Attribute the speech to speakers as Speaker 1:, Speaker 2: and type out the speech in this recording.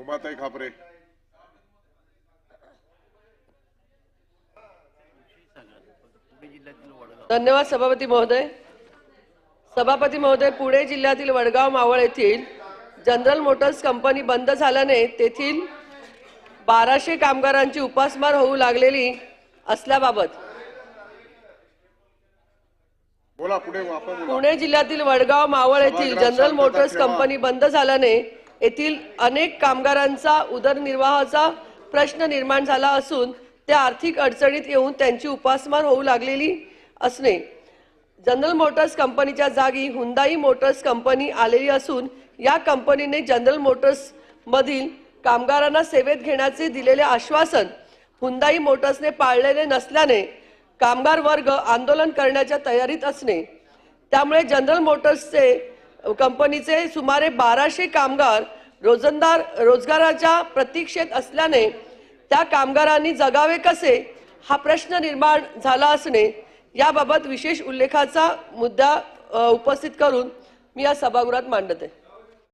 Speaker 1: उमाताई खापरे
Speaker 2: धन्यवाद सभापती महोदय सभापती महोदय पुणे जिल्ह्यातील वडगाव मावळ येथील जनरल मोटर्स कंपनी बंद झाल्याने तेथील बाराशे कामगारांची उपासमार होऊ लागलेली असल्याबाबत पुणे जिल्ह्यातील वडगाव मावळ येथील जनरल मोटर्स. कंपनी बंद झाल्याने येथील अनेक कामगारांचा उदरनिर्वाहाचा प्रश्न निर्माण झाला असून त्या आर्थिक अडचणीत येऊन त्यांची उपासमार होऊ लागलेली असणे. जनरल मोटर्स कंपनीच्या जागी हुंदाई मोटर्स कंपनी आलेली असून या कंपनीने जनरल मोटर्समधील कामगारांना सेवेत घेण्याचे दिलेले आश्वासन हुंदाई मोटर्सने पाळलेले नसल्याने कामगार वर्ग आंदोलन करण्याच्या तयारीत असणे. त्यामुळे जनरल मोटर्सचे कंपनीचे सुमारे बाराशे कामगार रोजंदार रोजगाराच्या प्रतीक्षेत असल्याने त्या कामगारांनी जगावे कसे हा प्रश्न निर्माण झाला असणे याबाबत विशेष उल्लेखाचा मुद्दा उपस्थित करून मी या सभागृहात मांडते.